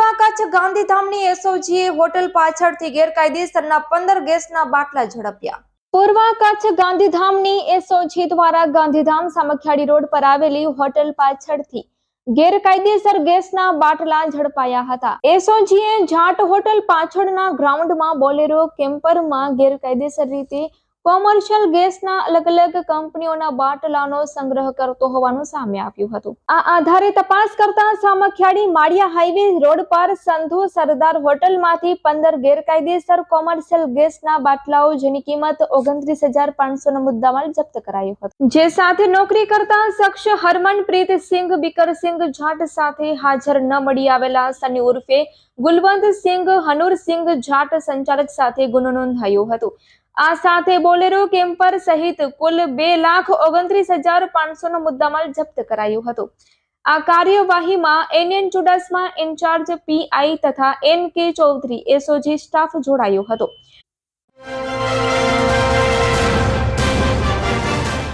પૂર્વ કચ્છ ગાંધીધામની એસઓજીએ હોટલ પાછળથી ગેરકાયદેસરના પંદર ગેસના બાટલા ઝડપ્યા. પૂર્વ કચ્છ ગાંધીધામની એસઓજી દ્વારા ગાંધીધામ સામખિયાળી રોડ પર આવેલી હોટલ પાછળથી ગેરકાયદેસર ગેસના બાટલા ઝડપાયા હતા. એસઓજીએ જાટ હોટલ પાછળના ગ્રાઉન્ડમાં બોલેરો કેમ્પરમાં ગેરકાયદેસર રીતે કોમર્શિયલ ગેસના અલગ અલગ કંપનીઓના બાટલાનો સંગ્રહ કરતો હોવાનું સામે આવ્યું હતું. આ આધારે તપાસ કરતા સામખિયાળી માળિયા હાઈવે રોડ પર સંધુ સરદાર હોટલમાંથી પંદર ગેરકાયદેસર કોમર્શિયલ ગેસના બાટલાઓ જેની કિંમત ઓગણત્રીસ હજાર પાંચસો નો મુદ્દામાલ જપ્ત કરાયો હતો. જે સાથે નોકરી કરતા શખ્સ હરમનપ્રીત સિંઘ બિકરસિંઘ જાટ સાથે હાજર ન મળી આવેલા સની ઉર્ફે ગુલવંત સિંઘ હનુરસિંઘ જાટ સંચાલક સાથે ગુનો નોંધાયો હતો. આ સાથે બોલેરો કેમ્પર સહિત કુલ બે લાખ ઓગણત્રીસ હજાર પાંચસો નો મુદ્દામાલ જપ્ત કરાયો હતો. આ કાર્યવાહીમાં NN Chudasama in charge PI તથા N K Chaudhary SOG staff જોડાયો હતો.